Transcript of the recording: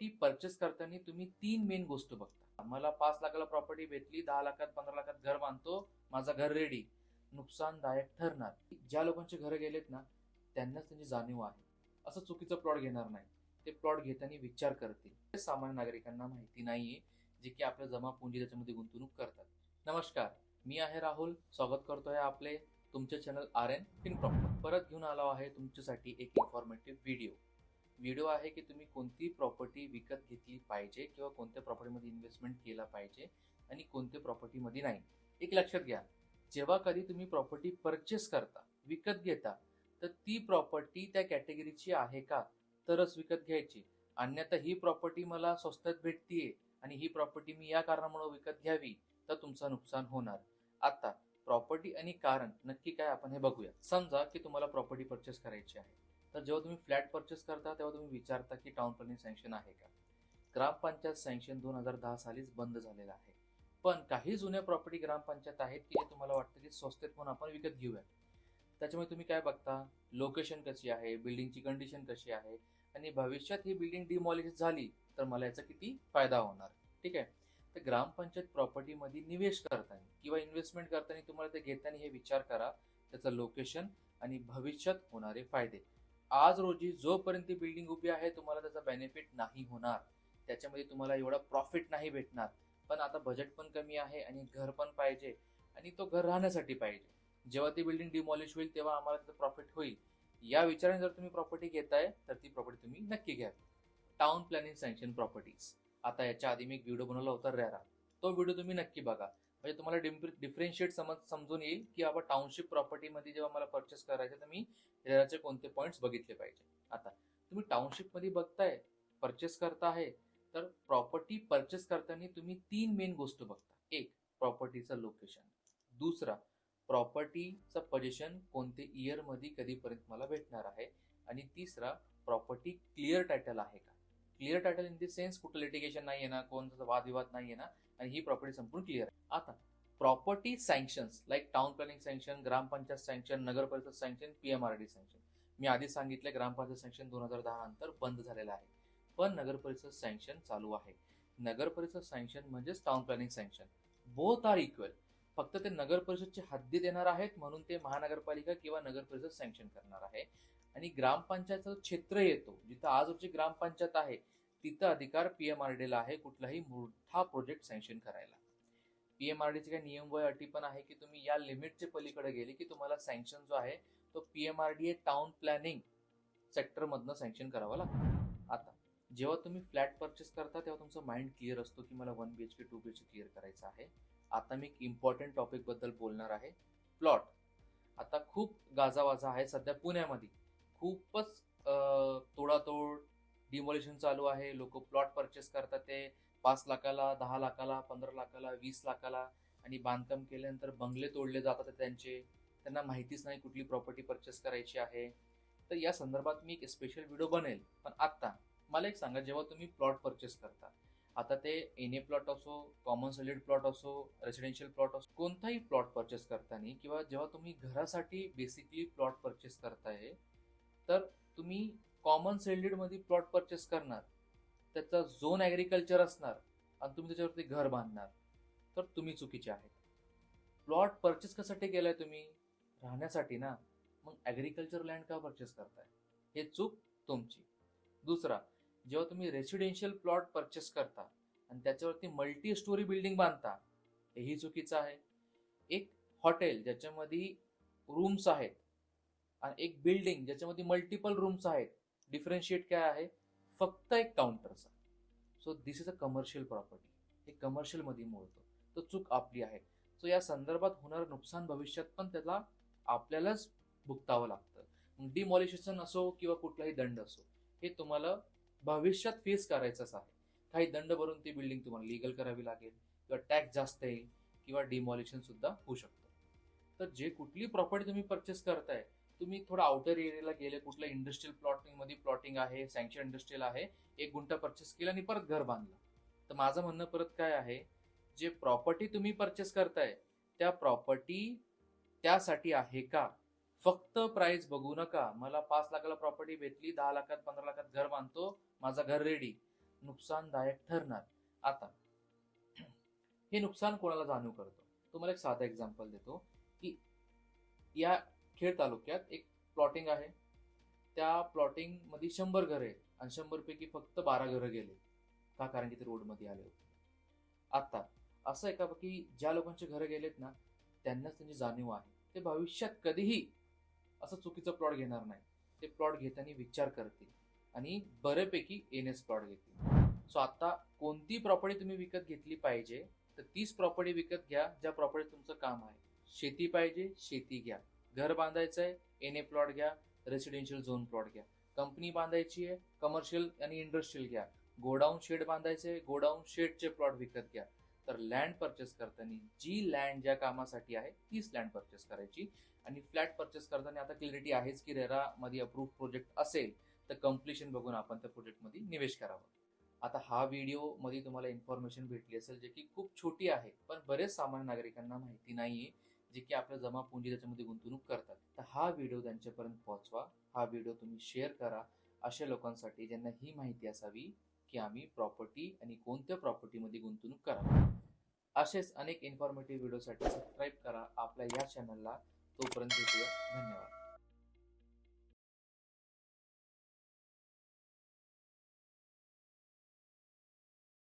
Property purchase करताना तुम्ही तीन मेन गोष्ट बघता. मला पाच लाखाला प्रॉपर्टी भेटली दहा लाखात पंधरा लाखात घर बांधतो माझा घर रेडी नुकसानदायक ठरणार. ज्या लोकांचे घर गेलेत ना त्यांनाच त्यांची जाणीव आहे. असं चुकीचं प्लॉट घेणार नाही. ते प्लॉट घेताना विचार करतील. हे सामान्य नागरिकांना माहिती नाहीये जे की आपल्या जमा पुंजी त्याच्यामध्ये गुंतवणूक करतात. नमस्कार मी आहे राहुल. स्वागत करतोय आपले तुमचे channel R N fin proper परत घेऊन आलो आहे तुमच्यासाठी एक इन्फॉर्मेटिव्ह व्हिडिओ व्हिडिओ आहे की तुम्ही कोणती प्रॉपर्टी विकत घेतली पाहिजे किंवा कोणत्या प्रॉपर्टीमध्ये इन्व्हेस्टमेंट केला पाहिजे आणि कोणत्या प्रॉपर्टीमध्ये नाही? एक लक्षात घ्या. जेव्हा कधी तुम्ही प्रॉपर्टी परचेस करता विकत घेता तर ती प्रॉपर्टी त्या कॅटेगरीची आहे का? तरच विकत घ्यायची. अन्यथा ही प्रॉपर्टी मला स्वस्तात भेटतीये आणि ही प्रॉपर्टी मी या कारणामुळे विकत घ्यावी तर तुमचं नुकसान होणार. आता प्रॉपर्टी आणि कारण नक्की काय आपण हे बघूया. समजा की तुम्हाला प्रॉपर्टी परचेस करायची आहे. तर जेव्हा तुम्ही फ्लॅट परचेस करता तेव्हा तुम्ही विचारता की टाउन प्लॅनिंग सँक्शन आहे का? ग्रामपंचायत सँक्शन दोन हजार दहा सालीच बंद झालेलं आहे. पण काही जुन्या प्रॉपर्टी ग्रामपंचायत आहेत की जे तुम्हाला वाटतं की स्वस्तेत म्हणून आपण विकत घेऊया त्याच्यामुळे तुम्ही काय बघता? लोकेशन कशी आहे? बिल्डिंगची कंडिशन कशी आहे? आणि भविष्यात ही बिल्डिंग डिमॉलिश झाली तर मला याचा किती फायदा होणार? ठीक आहे? तर ग्रामपंचायत प्रॉपर्टीमध्ये निवेश करताना किंवा इन्व्हेस्टमेंट करताना तुम्हाला ते घेताना हे विचार करा. त्याचं लोकेशन आणि भविष्यात होणारे फायदे. आज रोजी जोपर्यंत ती बिल्डिंग उभी आहे तुम्हाला त्याचा बेनिफिट नाही होणार. त्याच्यामध्ये तुम्हाला एवढा प्रॉफिट नाही भेटणार. पण आता बजेट पण कमी आहे आणि घर पण पाहिजे आणि तो घर राहण्यासाठी पाहिजे. जेव्हा ती बिल्डिंग डिमॉलिश होईल तेव्हा आम्हाला त्याचं प्रॉफिट होईल. या विचाराने जर तुम्ही प्रॉपर्टी घेताय तर ती प्रॉपर्टी तुम्ही नक्की घ्या. टाउन प्लॅनिंग सँक्शन प्रॉपर्टीज आता याच्या आधी मी एक व्हिडिओ बनवला होता रेरा. तो व्हिडिओ तुम्ही नक्की बघा. म्हणजे तुम्हाला डिफरेन्शिएट समज समजून येईल की बाबा टाउनशिप प्रॉपर्टीमध्ये जेव्हा मला परचेस करायचं तर मी रेराचे कोणते पॉईंट्स बघितले पाहिजे. आता तुम्ही टाउनशिपमध्ये बघताय परचेस करता आहे तर प्रॉपर्टी परचेस करताना तुम्ही तीन मेन गोष्ट बघता. एक प्रॉपर्टीचं लोकेशन दुसरा प्रॉपर्टीचं पजेशन कोणते इयरमध्ये कधीपर्यंत मला भेटणार आहे. आणि तिसरा प्रॉपर्टी क्लिअर टायटल आहे का? Clear title in the sense कुठं लिटिगेशन नाही येणार कोणता वादविवाद नाही येणार आणि ही प्रॉपर्टी संपूर्ण क्लिअर आहे. आता property sanctions like town planning sanction gram panchayat sanction नगर परिषद सँक्शन पीएमआरडी सँक्शन मी आधी सांगितलं ग्रामपंचायत सँक्शन दोन हजार दहा नंतर बंद झालेलं आहे. पण नगर परिषद सँक्शन चालू आहे. नगर परिषद सँक्शन म्हणजेच town planning sanction both are equal फक्त ते नगर परिषदची हद्दी देणार आहेत म्हणून ते महानगरपालिका किंवा नगर परिषद सँक्शन करणार आहे. आणि ग्रामपंचायतचं क्षेत्र येतो जिथं आजची ग्रामपंचायत आहे तिथं अधिकार पीएमआरडीला आहे कुठलाही मोठा प्रोजेक्ट सँक्शन करायला. पीएमआरडीचे काही नियम व अटी पण आहे की तुम्ही या लिमिटचे पलीकडे गेले की तुम्हाला सँक्शन जो आहे तो पीएमआरडीए टाउन प्लॅनिंग सेक्टरमधनं सँक्शन करावा लागतो. आता जेव्हा तुम्ही फ्लॅट परचेस करता तेव्हा तुमचं माइंड क्लिअर असतो की मला one B H K two B H K clear करायचं आहे. आता मी एक इम्पॉर्टंट टॉपिकबद्दल बोलणार आहे. प्लॉट आता खूप गाजावाजा आहे सध्या पुण्यामध्ये. खूपच तोडातोड डिमॉलिशन चालू आहे. लोक प्लॉट परचेस करतात ते. पाच लाखाला दहा लाखाला पंधरा लाखाला वीस लाखाला आणि बांधकाम केल्यानंतर बंगले तोडले जातात त्यांचे. त्यांना माहितीच नाही कुठली प्रॉपर्टी परचेस करायची आहे. तर या संदर्भात मी एक स्पेशल व्हिडिओ बनेल. पण आत्ता मला एक सांगा जेव्हा तुम्ही प्लॉट परचेस करता आता ते एन ए प्लॉट असो कॉमन सॉलिड प्लॉट असो रेसिडेन्शियल प्लॉट असो कोणताही प्लॉट परचेस करताना किंवा जेव्हा तुम्ही घरासाठी बेसिकली प्लॉट परचेस करताय तर तुम्ही कॉमन सेल्डेडमध्ये प्लॉट परचेस करणार त्याचा झोन ॲग्रिकल्चर असणार आणि तुम्ही त्याच्यावरती घर बांधणार. तर तुम्ही चुकीचे आहेत. प्लॉट परचेस कशासाठी केलाय तुम्ही? राहण्यासाठी ना. मग ॲग्रिकल्चर लँड का परचेस करताय? हे चूक तुमची. दुसरा जेव्हा तुम्ही रेसिडेन्शियल प्लॉट परचेस करता आणि त्याच्यावरती मल्टी स्टोरी बिल्डिंग बांधता हेही चुकीचं आहे. एक हॉटेल ज्याच्यामध्ये रूम्स आहेत आणि एक बिल्डिंग ज्याच्यामध्ये मल्टिपल रूम्स आहेत डिफरन्शिएट काय आहे? फक्त एक काउंटरचा so this is a commercial property हे कमर्शियलमध्ये मोडतो तो चूक आपली आहे. सो या संदर्भात होणारं नुकसान भविष्यात पण त्याला आपल्यालाच भुगतावं लागतं. मग डिमॉलिशन असो किंवा कुठलाही दंड असो हे तुम्हाला भविष्यात फेस करायचंच आहे. काही दंड भरून ती बिल्डिंग तुम्हाला लिगल करावी लागेल किंवा टॅक्स जास्त येईल किंवा डिमॉलिशन सुद्धा होऊ शकतं. तर जे कुठली प्रॉपर्टी तुम्ही परचेस करताय तुम्ही थोडं आउटर एरियाला गेले कुठल्या इंडस्ट्रियल प्लॉटिंगमध्ये प्लॉटिंग आहे सँक्शन इंडस्ट्रियल आहे एक गुंठा परचेस केला आणि परत घर बांधलं. तर माझं म्हणणं परत काय आहे जे प्रॉपर्टी तुम्ही परचेस करताय त्या प्रॉपर्टी त्यासाठी आहे का? फक्त प्राइस बघू नका. मला पाच लाखाला प्रॉपर्टी भेटली दहा लाखात पंधरा लाखात घर बांधतो माझा घर रेडी नुकसानदायक ठरणार. आता हे नुकसान कोणाला जाणीव करतो? तुम्हाला एक साधा एक्झाम्पल देतो की या खेड तालुक्यात एक प्लॉटिंग आहे. त्या प्लॉटिंगमध्ये शंभर घरं आहेत आणि शंभर पैकी फक्त बारा घरं गेले. का? कारण की ते रोडमध्ये आले होते. आता असं आहे का की ज्या लोकांचे घरं गेलेत ना त्यांनाच त्यांची जाणीव आहे. ते भविष्यात कधीही असं चुकीचं प्लॉट घेणार नाही. ते प्लॉट घेताना विचार करतील आणि बऱ्यापैकी एन एस प्लॉट घेतील. सो आता कोणती प्रॉपर्टी तुम्ही विकत घेतली पाहिजे तर तीच प्रॉपर्टी विकत घ्या. ज्या प्रॉपर्टी तुमचं काम आहे. शेती पाहिजे शेती घ्या. घर बांधायचं आहे एन ए प्लॉट घ्या रेसिडेन्शियल झोन प्लॉट घ्या. कंपनी बांधायची आहे कमर्शियल आणि इंडस्ट्रियल घ्या. गोडाऊन शेड बांधायचे गोडाऊन शेडचे प्लॉट विकत घ्या. तर लँड परचेस करताना जी लँड ज्या कामासाठी आहे तीच लँड परचेस करायची. आणि फ्लॅट परचेस करताना आता क्लिअरिटी आहेच की रेरा मध्ये अप्रूव्ह प्रोजेक्ट असेल तर कम्प्लिशन बघून आपण त्या प्रोजेक्टमध्ये निवेश करावा. आता हा व्हिडिओमध्ये तुम्हाला इन्फॉर्मेशन भेटली असेल जे की खूप छोटी आहे पण बरेच सामान्य नागरिकांना माहिती नाहीये. जे की आपल्या जमा पुंजी त्याच्यामध्ये गुंतवणूक करतात तर हा व्हिडिओ त्यांच्यापर्यंत पोहोचवा. हा व्हिडिओ तुम्ही शेअर करा अशा लोकांसाठी ज्यांना ही माहिती असावी की आम्ही प्रॉपर्टी आणि कोणत्या प्रॉपर्टीमध्ये गुंतवणूक करावी. असेच अनेक इन्फॉर्मेटिव्ह व्हिडिओसाठी सबस्क्राईब करा आपल्या या चॅनलला तोपर्यंत धन्यवाद.